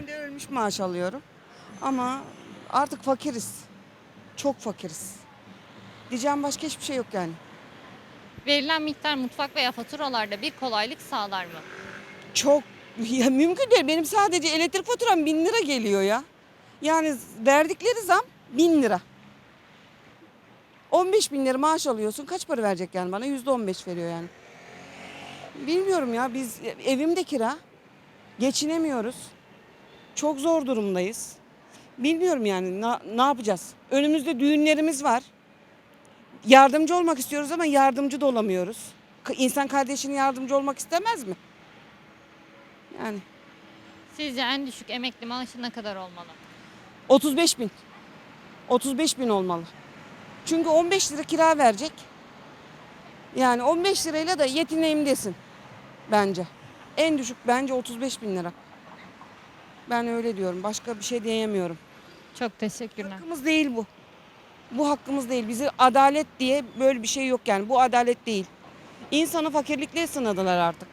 Ben de ölmüş maaş alıyorum. Ama artık fakiriz. Çok fakiriz. Diyeceğim başka hiçbir şey yok yani. Verilen miktar mutfak veya faturalarda bir kolaylık sağlar mı? Çok ya mümkün değil. Benim sadece elektrik faturam bin lira geliyor ya. Yani verdikleri zam bin lira. 15 bin lira maaş alıyorsun. Kaç para verecek yani bana? Yüzde 15 veriyor yani. Bilmiyorum ya biz evimde kira. Geçinemiyoruz. Çok zor durumdayız. Bilmiyorum yani na- ne yapacağız? Önümüzde düğünlerimiz var. Yardımcı olmak istiyoruz ama yardımcı da olamıyoruz. İnsan kardeşine yardımcı olmak istemez mi? Yani Sizce en düşük emekli maaşı ne kadar olmalı? 35 bin. 35 bin olmalı. Çünkü 15 lira kira verecek. Yani 15 lirayla da yetineyim desin bence. En düşük bence 35 bin lira. Ben öyle diyorum. Başka bir şey diyemiyorum. Çok teşekkürler. Hakkımız değil bu. Bu hakkımız değil. Bizi adalet diye böyle bir şey yok yani. Bu adalet değil. İnsanı fakirlikle sınadılar artık.